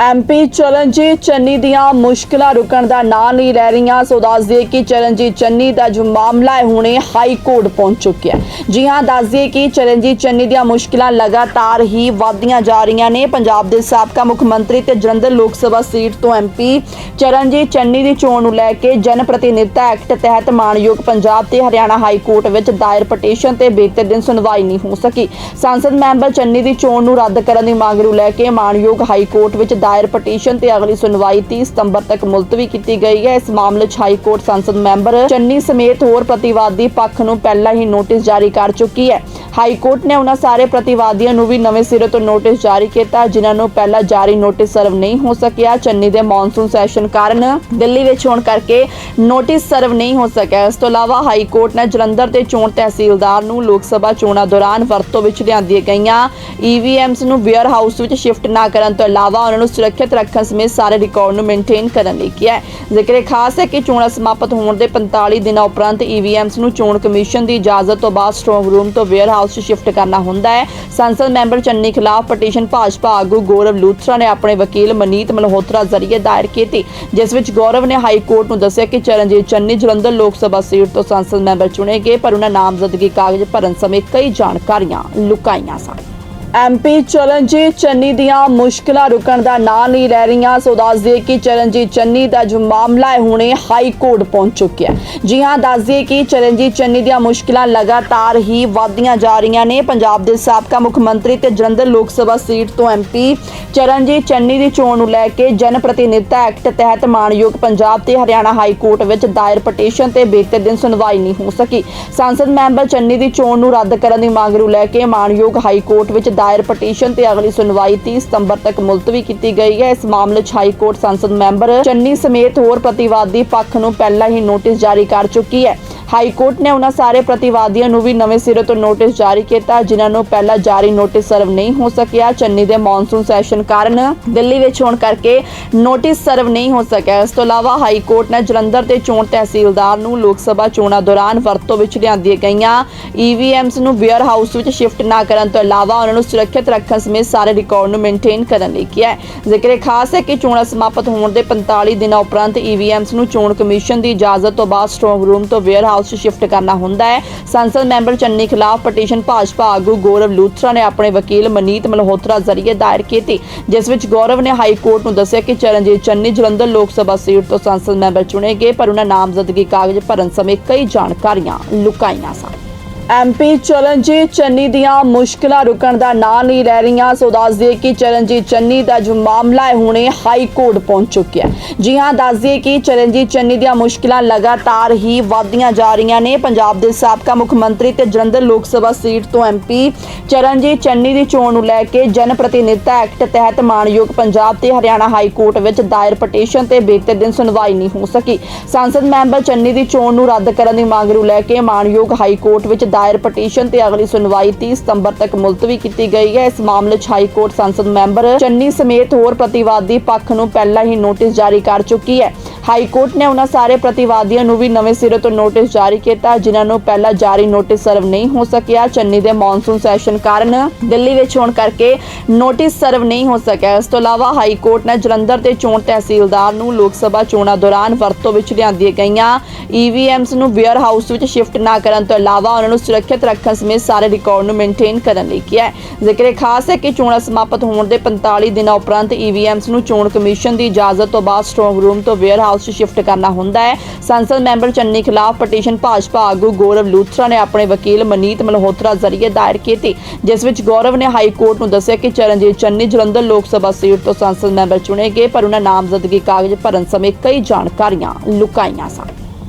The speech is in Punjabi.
ਐਮਪੀ ਚਰਨਜੀਤ ਚੰਨੀ ਦੀਆਂ ਮੁਸ਼ਕਲਾਂ ਰੁਕਣ ਦਾ ਨਾਂ ਨਹੀਂ ਲੈ ਰਹੀਆਂ। ਸੋ ਦੱਸ ਦਈਏ ਕਿ ਚਰਨਜੀਤ ਚੰਨੀ ਦਾ ਜੋ ਮਾਮਲਾ ਹੈ, ਹੁਣੇ ਹਾਈ ਕੋਰਟ ਪਹੁੰਚ ਚੁੱਕਿਆ ਜੀ ਹਾਂ, ਦੱਸ ਦਈਏ ਕਿ ਚਰਨਜੀਤ ਚੰਨੀ ਦੀਆਂ ਮੁਸ਼ਕਲਾਂ ਲਗਾਤਾਰ ਹੀ ਵਧਦੀਆਂ ਜਾ ਰਹੀਆਂ ਨੇ। ਪੰਜਾਬ ਦੇ ਸਾਬਕਾ ਮੁੱਖ ਮੰਤਰੀ ਤੇ ਜਲੰਧਰ ਲੋਕ ਸਭਾ ਸੀਟ ਤੋਂ ਐਮਪੀ ਚਰਨਜੀਤ ਚੰਨੀ ਦੀ ਚੋਣ ਨੂੰ ਲੈ ਕੇ ਜਨ ਪ੍ਰਤੀਨਿਧਤਾ ਐਕਟ ਤਹਿਤ ਮਾਣਯੋਗ ਪੰਜਾਬ ਤੇ ਹਰਿਆਣਾ ਹਾਈ ਕੋਰਟ ਵਿੱਚ ਦਾਇਰ ਪਟੀਸ਼ਨ ਤੇ ਬੀਤੇ ਦਿਨ ਸੁਣਵਾਈ ਨਹੀਂ ਹੋ ਸਕੀ। ਸੰਸਦ ਮੈਂਬਰ ਚੰਨੀ ਦੀ ਚੋਣ ਨੂੰ ਰੱਦ ਕਰਨ ਦੀ ਮੰਗ ਨੂੰ ਲੈ ਕੇ ਮਾਣਯੋਗ ਹਾਈ ਕੋਰਟ ਵਿੱਚ ਦਾਇਰ ਪਟੀਸ਼ਨ ਤੇ ਅਗਲੀ ਸੁਣਵਾਈ 30 ਸਤੰਬਰ ਤੱਕ ਮੁਲਤਵੀ ਕੀਤੀ ਗਈ ਹੈ। ਇਸ ਮਾਮਲੇ 'ਚ ਹਾਈ ਕੋਰਟ ਸੰਸਦ ਮੈਂਬਰ ਚੰਨੀ ਸਮੇਤ ਹੋਰ ਪ੍ਰਤੀਵਾਦੀ ਪੱਖ ਨੂੰ ਪਹਿਲਾਂ ਹੀ ਨੋਟਿਸ ਜਾਰੀ ਕਰ ਚੁੱਕੀ ਹੈ। ਹਾਈ ਕੋਰਟ ਨੇ ਉਹਨਾਂ ਸਾਰੇ ਪ੍ਰਤੀਵਾਦੀਆਂ ਨੂੰ ਵੀ ਨਵੇਂ ਸਿਰੇ ਤੋਂ ਨੋਟਿਸ ਜਾਰੀ ਕੀਤਾ, ਜਿਨ੍ਹਾਂ ਨੂੰ ਪਹਿਲਾਂ ਜਾਰੀ ਨੋਟਿਸ ਸਰਵ ਨਹੀਂ ਹੋ ਸਕਿਆ। ਚੰਨੀ ਦੇ ਮੌਨਸੂਨ ਸੈਸ਼ਨ ਕਾਰਨ ਦਿੱਲੀ ਵਿੱਚ ਹੋਣ ਕਰਕੇ ਨੋਟਿਸ ਸਰਵ ਨਹੀਂ ਹੋ ਸਕਿਆ। ਇਸ ਤੋਂ ਇਲਾਵਾ ਹਾਈ ਕੋਰਟ ਨੇ ਜਲੰਧਰ ਦੇ ਚੋਣ ਤਹਿਸੀਲਦਾਰ ਨੂੰ ਲੋਕ ਸਭਾ ਚੋਣਾਂ ਦੌਰਾਨ ਵਰਤੋਂ ਵਿੱਚ ਲਿਆਂਦੀਆਂ ਗਈਆਂ। ਈਵੀਐਮਸ ਨੂੰ ਵੇਅਰ ਹਾਊਸ ਵਿੱਚ ਸ਼ਿਫਟ ਨਾ ਕਰਨ ਤੋਂ ਇਲਾਵਾ ਉਹਨਾਂ ਨੂੰ ਸੁਰੱਖਿਅਤ ਰੱਖਣ ਸਮੇਤ ਸਾਰੇ ਰਿਕਾਰਡ ਨੂੰ ਮੇਨਟੇਨ ਕਰਨ ਲਈ ਕਿਹਾ ਹੈ। ਜ਼ਿਕਰ ਖਾਸ ਹੈ ਕਿ ਚੋਣਾਂ ਸਮਾਪਤ ਹੋਣ ਦੇ 45 ਦਿਨਾਂ ਉਪਰੰਤ ਈਵੀਐਮਸ ਨੂੰ ਚੋਣ ਕਮਿਸ਼ਨ ਦੀ ਇਜਾਜ਼ਤ ਤੋਂ ਬਾਅਦ ਸਟਰੋਂਗ ਰੂਮ ਤੋਂ ਵੇਅਰ ਹਾਊਸ 'ਚ ਸ਼ਿਫਟ ਕਰਨਾ ਹੁੰਦਾ ਹੈ। ਸੰਸਦ ਮੈਂਬਰ ਚੰਨੀ ਖਿਲਾਫ ਪਟੀਸ਼ਨ ਭਾਜਪਾ ਆਗੂ ਗੌਰਵ ਲੂਥਰਾ ਨੇ ਆਪਣੇ ਵਕੀਲ ਮਨੀਤ ਮਲਹੋਤਰਾ ਜ਼ਰੀਏ ਦਾਇਰ ਕੀਤੀ, ਜਿਸ ਵਿੱਚ ਗੌਰਵ ਨੇ ਹਾਈ ਕੋਰਟ ਨੂੰ ਦੱਸਿਆ ਕਿ ਚਰਨਜੀਤ ਚੰਨੀ ਜਲੰਧਰ ਲੋਕ ਸਭਾ ਸੀਟ ਤੋਂ ਸੰਸਦ ਮੈਂਬਰ ਚੁਣੇ ਗਏ, ਪਰ ਉਹਨਾਂ ਨਾਮਜ਼ਦਗੀ ਕਾਗਜ਼ ਭਰਨ ਸਮੇਂ ਕਈ ਜਾਣਕਾਰੀਆਂ ਲੁਕਾਈਆਂ ਸਨ। ਐਮਪੀ ਚਰਨਜੀਤ ਚੰਨੀ ਦੀਆਂ ਮੁਸ਼ਕਲਾਂ ਰੁਕਣ ਦਾ ਨਾਂ ਨਹੀਂ ਲੈ ਰਹੀਆਂ। ਸੋ ਦੱਸ ਦਈਏ ਕਿ ਚਰਨਜੀਤ ਚੰਨੀ ਦਾ ਜੋ ਮਾਮਲਾ ਹੈ, ਹੁਣੇ ਹਾਈ ਕੋਰਟ ਪਹੁੰਚ ਚੁੱਕਿਆ ਜੀ ਹਾਂ, ਦੱਸ ਦਈਏ ਕਿ ਚਰਨਜੀਤ ਚੰਨੀ ਦੀਆਂ ਮੁਸ਼ਕਲਾਂ ਲਗਾਤਾਰ ਹੀ ਵਧਦੀਆਂ ਜਾ ਰਹੀਆਂ ਨੇ। ਪੰਜਾਬ ਦੇ ਸਾਬਕਾ ਮੁੱਖ ਮੰਤਰੀ ਤੇ ਜਲੰਧਰ ਲੋਕ ਸਭਾ ਸੀਟ ਤੋਂ ਐਮਪੀ ਚਰਨਜੀਤ ਚੰਨੀ ਦੀ ਚੋਣ ਨੂੰ ਲੈ ਕੇ ਜਨ ਪ੍ਰਤੀਨਿਧਤਾ ਐਕਟ ਤਹਿਤ ਮਾਣਯੋਗ ਪੰਜਾਬ ਤੇ ਹਰਿਆਣਾ ਹਾਈ ਕੋਰਟ ਵਿੱਚ ਦਾਇਰ ਪਟੀਸ਼ਨ ਤੇ ਬੀਤੇ ਦਿਨ ਸੁਣਵਾਈ ਨਹੀਂ ਹੋ ਸਕੀ। ਸੰਸਦ ਮੈਂਬਰ ਚੰਨੀ ਦੀ ਚੋਣ ਨੂੰ ਰੱਦ ਕਰਨ ਦੀ ਮੰਗ ਨੂੰ ਲੈ ਕੇ ਮਾਣਯੋਗ ਹਾਈ ਕੋਰਟ ਵਿੱਚ ਦਾਇਰ ਪਟੀਸ਼ਨ ਤੇ ਅਗਲੀ ਸੁਣਵਾਈ 30 ਸਤੰਬਰ ਤੱਕ ਮੁਲਤਵੀ ਕੀਤੀ ਗਈ ਹੈ। ਇਸ ਮਾਮਲੇ 'ਚ ਹਾਈ ਕੋਰਟ ਸੰਸਦ ਮੈਂਬਰ ਚੰਨੀ ਸਮੇਤ ਹੋਰ ਪ੍ਰਤੀਵਾਦੀ ਪੱਖ ਨੂੰ ਪਹਿਲਾਂ ਹੀ ਨੋਟਿਸ ਜਾਰੀ ਕਰ ਚੁੱਕੀ ਹੈ। ਹਾਈ ਕੋਰਟ ਨੇ ਉਹਨਾਂ ਸਾਰੇ ਪ੍ਰਤੀਵਾਦੀਆਂ ਨੂੰ ਵੀ ਨਵੇਂ ਸਿਰੇ ਤੋਂ ਨੋਟਿਸ ਜਾਰੀ ਕੀਤਾ, ਜਿਨ੍ਹਾਂ ਨੂੰ ਪਹਿਲਾਂ ਜਾਰੀ ਨੋਟਿਸ ਸਰਵ ਨਹੀਂ ਹੋ ਸਕਿਆ। ਚੰਨੀ ਦੇ ਮੌਨਸੂਨ ਸੈਸ਼ਨ ਕਾਰਨ ਦਿੱਲੀ ਵਿੱਚ ਹੋਣ ਕਰਕੇ ਨੋਟਿਸ ਸਰਵ ਨਹੀਂ ਹੋ ਸਕਿਆ। ਇਸ ਤੋਂ ਇਲਾਵਾ ਹਾਈ ਕੋਰਟ ਨੇ ਜਲੰਧਰ ਦੇ ਚੋਣ ਤਹਿਸੀਲਦਾਰ ਨੂੰ ਲੋਕ ਸਭਾ ਚੋਣਾਂ ਦੌਰਾਨ ਵਰਤੋਂ ਵਿੱਚ ਲਿਆਂਦੀਆਂ ਗਈਆਂ। ਈਵੀਐਮਸ ਨੂੰ ਵੇਅਰ ਹਾਊਸ ਵਿੱਚ ਸ਼ਿਫਟ ਨਾ ਕਰਨ ਤੋਂ ਇਲਾਵਾ ਉਹਨਾਂ ਨੂੰ ਸੁਰੱਖਿਅਤ ਰੱਖਣ ਸਮੇਤ ਸਾਰੇ ਰਿਕਾਰਡ ਨੂੰ ਮੇਨਟੇਨ ਕਰਨ ਲਈ ਕਿਹਾ ਹੈ। ਜ਼ਿਕਰ ਖਾਸ ਹੈ ਕਿ ਚੋਣਾਂ ਸਮਾਪਤ ਹੋਣ ਦੇ 45 ਦਿਨਾਂ ਉਪਰੰਤ ਈਵੀਐਮਸ ਨੂੰ ਚੋਣ ਕਮਿਸ਼ਨ ਦੀ ਇਜਾਜ਼ਤ ਤੋਂ ਬਾਅਦ ਸਟਰੋਂਗ ਰੂਮ ਤੋਂ ਵੇਅਰ ਹਾਊਸ ਸ਼ਿਫਟ ਕਰਨਾ ਹੁੰਦਾ ਹੈ। ਸੰਸਦ ਮੈਂਬਰ ਚੰਨੀ ਖਿਲਾਫ ਪਟੀਸ਼ਨ ਭਾਜਪਾ ਆਗੂ ਗੌਰਵ ਲੂਥਰਾ ਨੇ ਆਪਣੇ ਵਕੀਲ ਮਨੀਤ ਮਲਹੋਤਰਾ ਜ਼ਰੀਏ ਦਾਇਰ ਕੀਤੀ, ਜਿਸ ਵਿੱਚ ਗੌਰਵ ਨੇ ਹਾਈ ਕੋਰਟ ਨੂੰ ਦੱਸਿਆ ਕਿ ਚਰਨਜੀਤ ਚੰਨੀ ਜਲੰਧਰ ਲੋਕ ਸਭਾ ਸੀਟ ਤੋਂ ਸੰਸਦ ਮੈਂਬਰ ਚੁਣੇ ਗਏ, ਪਰ ਉਹਨਾਂ ਨਾਮਜ਼ਦਗੀ ਕਾਗਜ਼ ਭਰਨ ਸਮੇਂ ਕਈ ਜਾਣਕਾਰੀਆਂ ਲੁਕਾਈਆਂ ਸਨ। ਐਮਪੀ ਚਰਨਜੀਤ ਚੰਨੀ ਦੀਆਂ ਮੁਸ਼ਕਲਾਂ ਰੁਕਣ ਦਾ ਨਾਂ ਨਹੀਂ ਲੈ ਰਹੀਆਂ। ਸੋ ਦੱਸ ਦਈਏ ਕਿ ਚਰਨਜੀਤ ਚੰਨੀ ਦਾ ਜੋ ਮਾਮਲਾ ਹੈ, ਹੁਣੇ ਹਾਈ ਕੋਰਟ ਪਹੁੰਚ ਚੁੱਕਿਆ ਜੀ ਹਾਂ, ਦੱਸ ਦਈਏ ਕਿ ਚਰਨਜੀਤ ਚੰਨੀ ਦੀਆਂ ਮੁਸ਼ਕਲਾਂ ਲਗਾਤਾਰ ਹੀ ਵਧਦੀਆਂ ਜਾ ਰਹੀਆਂ ਨੇ। ਪੰਜਾਬ ਦੇ ਸਾਬਕਾ ਮੁੱਖ ਮੰਤਰੀ ਤੇ ਜਲੰਧਰ ਲੋਕ ਸਭਾ ਸੀਟ ਤੋਂ ਐਮਪੀ ਚਰਨਜੀਤ ਚੰਨੀ ਦੀ ਚੋਣ ਨੂੰ ਲੈ ਕੇ ਜਨ ਪ੍ਰਤੀਨਿਧਤਾ ਐਕਟ ਤਹਿਤ ਮਾਣਯੋਗ ਪੰਜਾਬ ਤੇ ਹਰਿਆਣਾ ਹਾਈ ਕੋਰਟ ਵਿੱਚ ਦਾਇਰ ਪਟੀਸ਼ਨ ਤੇ ਬੀਤੇ ਦਿਨ ਸੁਣਵਾਈ ਨਹੀਂ ਹੋ ਸਕੀ। ਸੰਸਦ ਮੈਂਬਰ ਚੰਨੀ ਦੀ ਚੋਣ ਨੂੰ ਰੱਦ ਕਰਨ ਦੀ ਮੰਗ ਨੂੰ ਲੈ ਕੇ ਮਾਣਯੋਗ ਹਾਈ ਕੋਰਟ ਵਿੱਚ ਦਾਇਰ ਪਟੀਸ਼ਨ ਤੇ ਅਗਲੀ ਸੁਣਵਾਈ 30 ਸਤੰਬਰ ਤੱਕ ਮੁਲਤਵੀ ਕੀਤੀ ਗਈ ਹੈ। ਇਸ ਮਾਮਲੇ 'ਚ ਹਾਈ ਕੋਰਟ ਸੰਸਦ ਮੈਂਬਰ ਚੰਨੀ ਸਮੇਤ ਹੋਰ ਪ੍ਰਤੀਵਾਦੀ ਪੱਖ ਨੂੰ ਪਹਿਲਾਂ ਹੀ ਨੋਟਿਸ ਜਾਰੀ ਕਰ ਚੁੱਕੀ ਹੈ। ਹਾਈ ਕੋਰਟ ਨੇ ਉਹਨਾਂ ਸਾਰੇ ਪ੍ਰਤੀਵਾਦੀਆਂ ਨੂੰ ਵੀ ਨਵੇਂ ਸਿਰੇ ਤੋਂ ਨੋਟਿਸ ਜਾਰੀ ਕੀਤਾ, ਜਿਨ੍ਹਾਂ ਨੂੰ ਪਹਿਲਾਂ ਜਾਰੀ ਨੋਟਿਸ ਸਰਵ ਨਹੀਂ ਹੋ ਸਕਿਆ। ਚੰਨੀ ਦੇ ਮੌਨਸੂਨ ਸੈਸ਼ਨ ਕਾਰਨ ਦਿੱਲੀ ਵਿੱਚ ਹੋਣ ਕਰਕੇ ਨੋਟਿਸ ਸਰਵ ਨਹੀਂ ਹੋ ਸਕਿਆ। ਇਸ ਤੋਂ ਇਲਾਵਾ ਹਾਈ ਕੋਰਟ ਨੇ ਜਲੰਧਰ ਦੇ ਚੋਣ ਤਹਿਸੀਲਦਾਰ ਨੂੰ ਲੋਕ ਸਭਾ ਚੋਣਾਂ ਦੌਰਾਨ ਵਰਤੋਂ ਵਿੱਚ ਲਿਆਂਦੀਆਂ ਗਈਆਂ। ਈਵੀਐਮਸ ਨੂੰ ਵੇਅਰ ਹਾਊਸ ਵਿੱਚ ਸ਼ਿਫਟ ਨਾ ਕਰਨ ਤੋਂ ਇਲਾਵਾ ਉਹਨਾਂ ਨੂੰ ਸੁਰੱਖਿਅਤ ਰੱਖਣ ਸਮੇਤ ਸਾਰੇ ਰਿਕਾਰਡ ਨੂੰ ਮੇਨਟੇਨ ਕਰਨ ਲਈ ਕਿਹਾ ਹੈ। ਜ਼ਿਕਰ ਖਾਸ ਹੈ ਕਿ ਚੋਣਾਂ ਸਮਾਪਤ ਹੋਣ ਦੇ 45 ਦਿਨਾਂ ਉਪਰੰਤ ਈਵੀਐਮਸ ਨੂੰ ਚੋਣ ਕਮਿਸ਼ਨ ਦੀ ਇਜਾਜ਼ਤ ਤੋਂ ਬਾਅਦ ਸਟਰੋਂਗ ਰੂਮ ਤੋਂ ਵੇਅਰ ਹਾਊਸ 'ਚ ਸ਼ਿਫਟ ਕਰਨਾ ਹੁੰਦਾ ਹੈ। ਸੰਸਦ ਮੈਂਬਰ ਚੰਨੀ ਖਿਲਾਫ ਪਟੀਸ਼ਨ ਭਾਜਪਾ ਆਗੂ ਗੌਰਵ ਲੂਥਰਾ ਨੇ ਆਪਣੇ ਵਕੀਲ ਮਨੀਤ ਮਲਹੋਤਰਾ ਜ਼ਰੀਏ ਦਾਇਰ ਕੀਤੀ, ਜਿਸ ਵਿੱਚ ਗੌਰਵ ਨੇ ਹਾਈ ਕੋਰਟ ਨੂੰ ਦੱਸਿਆ ਕਿ ਚਰਨਜੀਤ ਚੰਨੀ ਜਲੰਧਰ ਲੋਕ ਸਭਾ ਸੀਟ ਤੋਂ ਸੰਸਦ ਮੈਂਬਰ ਚੁਣੇ ਗਏ, ਪਰ ਉਹਨਾਂ ਨਾਮਜ਼ਦਗੀ ਕਾਗਜ਼ ਭਰਨ ਸਮੇਂ ਕਈ ਜਾਣਕਾਰੀਆਂ ਲੁਕਾਈਆਂ ਸਨ।